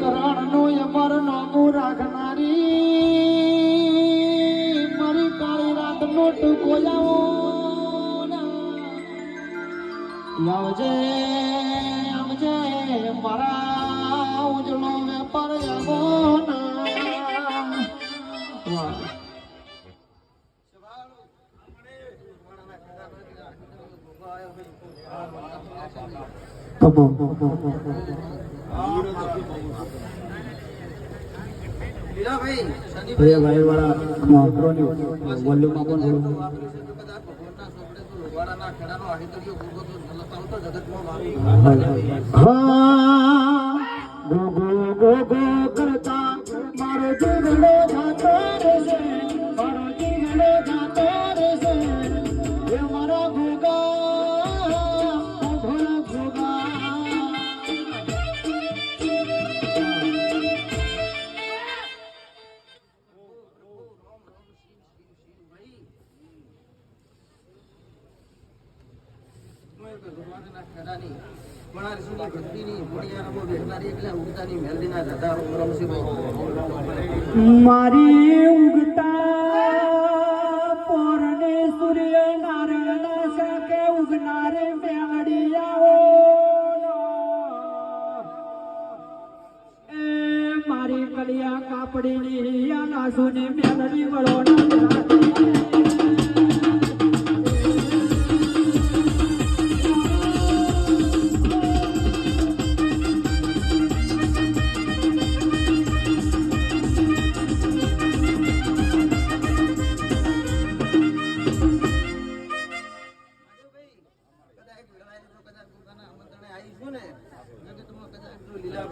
કરણનું અમર નોમું રાખનારી મારી કાળી રાતનો ટૂંકો આવો આવજે આવજે, મારા ઉજળો વેપાર આવો વાહ. કમો લીલાભાઈ ભાઈ ભાઈ વાળા માત્રોની વોલ્યુમ આપો હા ગો ગો ગો ગો કરતા મારી ઉગતા પોરને સૂર્ય નારાયણ શકે ઉગનારે મેળિયાઓ એ મારી કલિયા કાપડીની આ લાસુની મેળડી વળો લીલા